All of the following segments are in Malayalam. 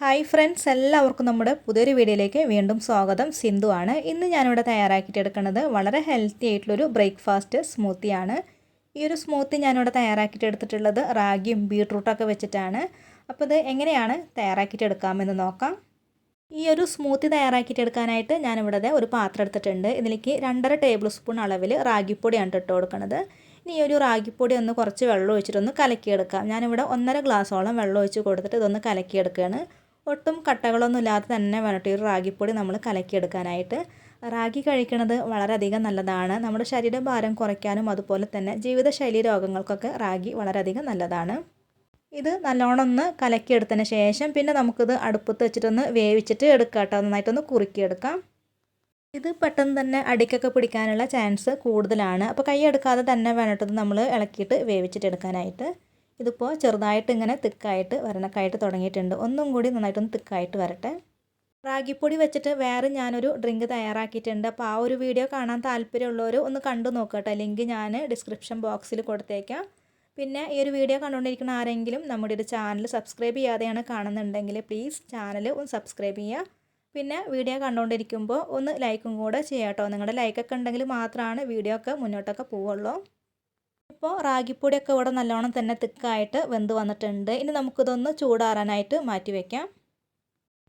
ഹായ് ഫ്രണ്ട്സ് എല്ലാവർക്കും നമ്മുടെ പുതിയൊരു വീഡിയോയിലേക്ക് വീണ്ടും സ്വാഗതം. സിന്ധു ആണ്. ഇന്ന് ഞാനിവിടെ തയ്യാറാക്കിയിട്ട് എടുക്കുന്നത് വളരെ ഹെൽത്തി ആയിട്ടുള്ളൊരു ബ്രേക്ക്ഫാസ്റ്റ് സ്മൂത്തിയാണ് ഈ ഒരു സ്മൂത്തി ഞാനിവിടെ തയ്യാറാക്കിയിട്ട് എടുത്തിട്ടുള്ളത് റാഗിയും ബീട്രൂട്ടൊക്കെ വെച്ചിട്ടാണ്. അപ്പോൾ ഇത് എങ്ങനെയാണ് തയ്യാറാക്കിയിട്ട് എടുക്കാമെന്ന് നോക്കാം. ഈ ഒരു സ്മൂത്തി തയ്യാറാക്കിയിട്ട് എടുക്കാനായിട്ട് ഞാനിവിടെ ഒരു പാത്രം എടുത്തിട്ടുണ്ട്. ഇതിലേക്ക് രണ്ടര ടേബിൾ സ്പൂൺ അളവിൽ റാഗിപ്പൊടിയാണ് ഇട്ട് കൊടുക്കുന്നത് ഇനി ഈ ഒരു റാഗിപ്പൊടി ഒന്ന് കുറച്ച് വെള്ളം ഒഴിച്ചിട്ടൊന്ന് കലക്കിയെടുക്കാം. ഞാനിവിടെ ഒന്നര ഗ്ലാസ്സോളം വെള്ളം ഒഴിച്ച് കൊടുത്തിട്ട് ഇതൊന്ന് കലക്കിയെടുക്കുകയാണ്. ഒട്ടും കട്ടകളൊന്നും ഇല്ലാതെ തന്നെ വേണം റാഗിപ്പൊടി നമ്മൾ കലക്കിയെടുക്കാനായിട്ട്. റാഗി കഴിക്കുന്നത് വളരെയധികം നല്ലതാണ്. നമ്മുടെ ശരീരഭാരം കുറയ്ക്കാനും അതുപോലെ തന്നെ ജീവിതശൈലി രോഗങ്ങൾക്കൊക്കെ റാഗി വളരെയധികം നല്ലതാണ്. ഇത് നല്ലോണം ഒന്ന് കലക്കിയെടുത്തതിന് ശേഷം പിന്നെ നമുക്കിത് അടുപ്പത്ത് വെച്ചിട്ടൊന്ന് വേവിച്ചിട്ട് എടുക്കാം കേട്ടോ. നന്നായിട്ടൊന്ന് കുറുക്കിയെടുക്കാം. ഇത് പെട്ടെന്ന് തന്നെ അടിക്കൊക്കെ പിടിക്കാനുള്ള ചാൻസ് കൂടുതലാണ്. അപ്പോൾ കൈ എടുക്കാതെ തന്നെ വേണ്ടിട്ടത് നമ്മൾ ഇളക്കിയിട്ട് വേവിച്ചിട്ട് എടുക്കാനായിട്ട്. ഇതിപ്പോൾ ചെറുതായിട്ട് ഇങ്ങനെ തിക്കായിട്ട് വരണക്കായിട്ട് തുടങ്ങിയിട്ടുണ്ട്. ഒന്നും കൂടി നന്നായിട്ടൊന്ന് തിക്കായിട്ട് വരട്ടെ. റാഗിപ്പൊടി വെച്ചിട്ട് വേറെ ഞാനൊരു ഡ്രിങ്ക് തയ്യാറാക്കിയിട്ടുണ്ട്. അപ്പോൾ ആ ഒരു വീഡിയോ കാണാൻ താല്പര്യമുള്ളവർ ഒന്ന് കണ്ടു നോക്കട്ടെ. ലിങ്ക് ഞാൻ ഡിസ്ക്രിപ്ഷൻ ബോക്സിൽ കൊടുത്തേക്കാം. പിന്നെ ഈ ഒരു വീഡിയോ കണ്ടുകൊണ്ടിരിക്കുന്ന ആരെങ്കിലും നമ്മുടെ ഒരു ചാനൽ സബ്സ്ക്രൈബ് ചെയ്യാതെയാണ് കാണുന്നുണ്ടെങ്കിൽ പ്ലീസ് ചാനൽ ഒന്ന് സബ്സ്ക്രൈബ് ചെയ്യുക. പിന്നെ വീഡിയോ കണ്ടുകൊണ്ടിരിക്കുമ്പോൾ ഒന്ന് ലൈക്കും കൂടെ ചെയ്യാം കേട്ടോ നിങ്ങളുടെ ലൈക്കൊക്കെ ഉണ്ടെങ്കിൽ മാത്രമാണ് വീഡിയോ ഒക്കെ മുന്നോട്ടൊക്കെ പോവുള്ളൂ. ഇപ്പോൾ റാഗിപ്പൊടിയൊക്കെ ഇവിടെ നല്ലോണം തന്നെ തിക്കായിട്ട് വെന്ത് വന്നിട്ടുണ്ട്. ഇനി നമുക്കിതൊന്ന് ചൂടാറാനായിട്ട് മാറ്റി വയ്ക്കാം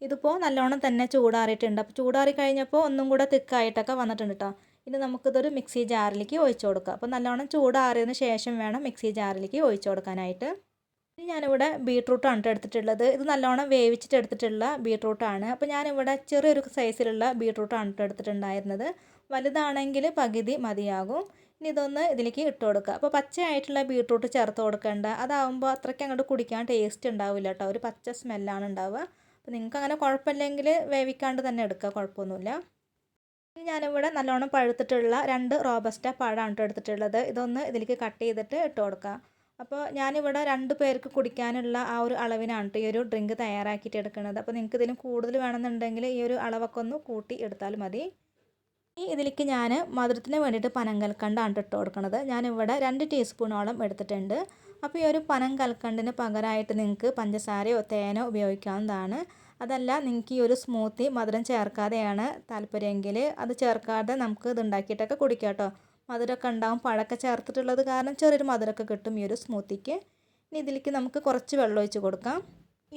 ഇതിപ്പോൾ നല്ലോണം തന്നെ ചൂടാറിയിട്ടുണ്ട്. അപ്പോൾ ചൂടാറി കഴിഞ്ഞപ്പോൾ ഒന്നും കൂടെ തിക്കായിട്ടൊക്കെ വന്നിട്ടുണ്ട് കേട്ടോ ഇനി നമുക്കിതൊരു മിക്സി ജാറിലേക്ക് ഒഴിച്ചു കൊടുക്കുക അപ്പോൾ നല്ലോണം ചൂടാറിയതിന് ശേഷം വേണം മിക്സി ജാറിലേക്ക് ഒഴിച്ചു കൊടുക്കാനായിട്ട്. ഇനി ഞാനിവിടെ ബീട്രൂട്ടാണ് എടുത്തിട്ടുള്ളത്. ഇത് നല്ലോണം വേവിച്ചിട്ട് എടുത്തിട്ടുള്ള ബീട്രൂട്ടാണ്. അപ്പോൾ ഞാനിവിടെ ചെറിയൊരു സൈസിലുള്ള ബീട്രൂട്ടാണ് എടുത്തിട്ടുണ്ടായിരുന്നത്. വലുതാണെങ്കിൽ പകുതി മതിയാകും. ഇനി ഇതൊന്ന് ഇതിലേക്ക് ഇട്ട് കൊടുക്കുക. അപ്പോൾ പച്ചയായിട്ടുള്ള ബീട്രൂട്ട് ചേർത്ത് കൊടുക്കേണ്ട. അതാവുമ്പോൾ അത്രയ്ക്ക് അങ്ങോട്ട് കുടിക്കാൻ ടേസ്റ്റ് ഉണ്ടാവില്ല കേട്ടോ. ഒരു പച്ച സ്മെല്ലാണ് ഉണ്ടാവുക. അപ്പോൾ നിങ്ങൾക്ക് അങ്ങനെ കുഴപ്പമില്ലെങ്കിൽ വേവിക്കാണ്ട് തന്നെ എടുക്കുക. കുഴപ്പമൊന്നുമില്ല. ഞാനിവിടെ നല്ലോണം പഴുത്തിട്ടുള്ള രണ്ട് റോബസ്റ്റ പഴമാണ് എടുത്തിട്ടുള്ളത്. ഇതൊന്ന് ഇതിലേക്ക് കട്ട് ചെയ്തിട്ട് ഇട്ട് കൊടുക്കുക. അപ്പോൾ ഞാനിവിടെ രണ്ട് പേർക്ക് കുടിക്കാനുള്ള ആ ഒരു അളവിനാണ് ഈ ഒരു ഡ്രിങ്ക് തയ്യാറാക്കിയിട്ട് എടുക്കുന്നത്. അപ്പോൾ നിങ്ങൾക്ക് ഇതിലും കൂടുതൽ വേണമെന്നുണ്ടെങ്കിൽ ഈ ഒരു അളവൊക്കെ ഒന്ന് കൂട്ടി എടുത്താൽ മതി. ഇതിലേക്ക് ഞാൻ മധുരത്തിന് വേണ്ടിയിട്ട് പനം കൽക്കണ്ടാണ് ഇട്ട് കൊടുക്കുന്നത് ഞാനിവിടെ രണ്ട് ടീസ്പൂണോളം എടുത്തിട്ടുണ്ട്. അപ്പോൾ ഈ ഒരു പനം കൽക്കണ്ടിന് പകരമായിട്ട് നിങ്ങൾക്ക് പഞ്ചസാരയോ തേനോ ഉപയോഗിക്കാവുന്നതാണ്. അതല്ല നിങ്ങൾക്ക് ഈ ഒരു സ്മൂത്തി മധുരം ചേർക്കാതെയാണ് താല്പര്യമെങ്കിൽ അത് ചേർക്കാതെ നമുക്ക് ഇത് ഉണ്ടാക്കിയിട്ടൊക്കെ കുടിക്കാം കേട്ടോ. മധുരമൊക്കെ ഉണ്ടാവും പഴമൊക്കെ ചേർത്തിട്ടുള്ളത് കാരണം ചെറിയൊരു മധുരമൊക്കെ കിട്ടും ഈ ഒരു സ്മൂത്തിക്ക് ഇനി ഇതിലേക്ക് നമുക്ക് കുറച്ച് വെള്ളം ഒഴിച്ച് കൊടുക്കാം.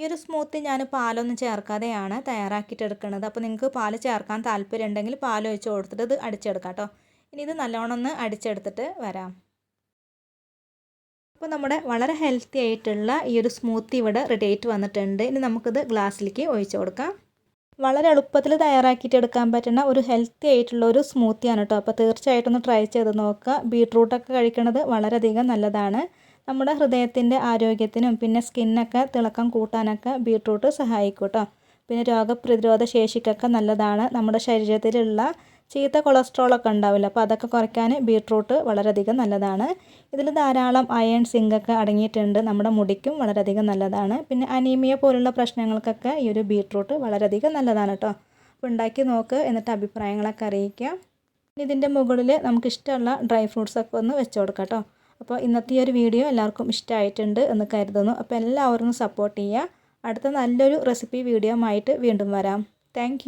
ഈ ഒരു സ്മൂത്തി ഞാൻ പാലൊന്നും ചേർക്കാതെയാണ് തയ്യാറാക്കിയിട്ട് എടുക്കുന്നത് അപ്പോൾ നിങ്ങൾക്ക് പാൽ ചേർക്കാൻ താല്പര്യം ഉണ്ടെങ്കിൽ പാൽ ഒഴിച്ച് കൊടുത്തിട്ട് ഇത് അടിച്ചെടുക്കാം കേട്ടോ ഇനി ഇത് നല്ലോണം ഒന്ന് അടിച്ചെടുത്തിട്ട് വരാം. അപ്പോൾ നമ്മുടെ വളരെ ഹെൽത്തി ആയിട്ടുള്ള ഈ ഒരു സ്മൂത്തി ഇവിടെ റെഡി ആയിട്ട് വന്നിട്ടുണ്ട്. ഇനി നമുക്കിത് ഗ്ലാസ്സിലേക്ക് ഒഴിച്ചു കൊടുക്കാം. വളരെ എളുപ്പത്തിൽ തയ്യാറാക്കിയിട്ട് എടുക്കാൻ പറ്റുന്ന ഒരു ഹെൽത്തി ആയിട്ടുള്ള ഒരു സ്മൂത്തിയാണ് കേട്ടോ അപ്പോൾ തീർച്ചയായിട്ടും ഒന്ന് ട്രൈ ചെയ്ത് നോക്കുക. ബീട്രൂട്ടൊക്കെ കഴിക്കുന്നത് വളരെയധികം നല്ലതാണ്. നമ്മുടെ ഹൃദയത്തിന്റെ ആരോഗ്യത്തിനും പിന്നെ സ്കിന്നൊക്കെ തിളക്കം കൂട്ടാനൊക്കെ ബീട്രൂട്ട് സഹായിക്കും കേട്ടോ പിന്നെ രോഗപ്രതിരോധ ശേഷിക്കൊക്കെ നല്ലതാണ്. നമ്മുടെ ശരീരത്തിലുള്ള ചീത്ത കൊളസ്ട്രോളൊക്കെ ഉണ്ടാവില്ല അപ്പോൾ അതൊക്കെ കുറയ്ക്കാൻ ബീട്രൂട്ട് വളരെയധികം നല്ലതാണ്. ഇതിൽ ധാരാളം അയൺ സിങ്കൊക്കെ അടങ്ങിയിട്ടുണ്ട്. നമ്മുടെ മുടിക്കും വളരെയധികം നല്ലതാണ്. പിന്നെ അനീമിയ പോലുള്ള പ്രശ്നങ്ങൾക്കൊക്കെ ഈ ഒരു ബീട്രൂട്ട് വളരെയധികം നല്ലതാണ് കേട്ടോ. അപ്പോൾ ഉണ്ടാക്കി നോക്ക് എന്നിട്ട് അഭിപ്രായങ്ങളൊക്കെ അറിയിക്കാം. ഇതിന്റെ മുകളിൽ നമുക്കിഷ്ടമുള്ള ഡ്രൈ ഫ്രൂട്ട്സൊക്കെ ഒന്ന് വെച്ച് കൊടുക്കാം കേട്ടോ. അപ്പോൾ ഇന്നത്തെ ഈ ഒരു വീഡിയോ എല്ലാവർക്കും ഇഷ്ടമായിട്ടുണ്ട് എന്ന് കരുതുന്നു. അപ്പോൾ എല്ലാവരും സപ്പോർട്ട് ചെയ്യുക. അടുത്ത നല്ലൊരു റെസിപ്പി വീഡിയോ ആയിട്ട് വീണ്ടും വരാം. താങ്ക്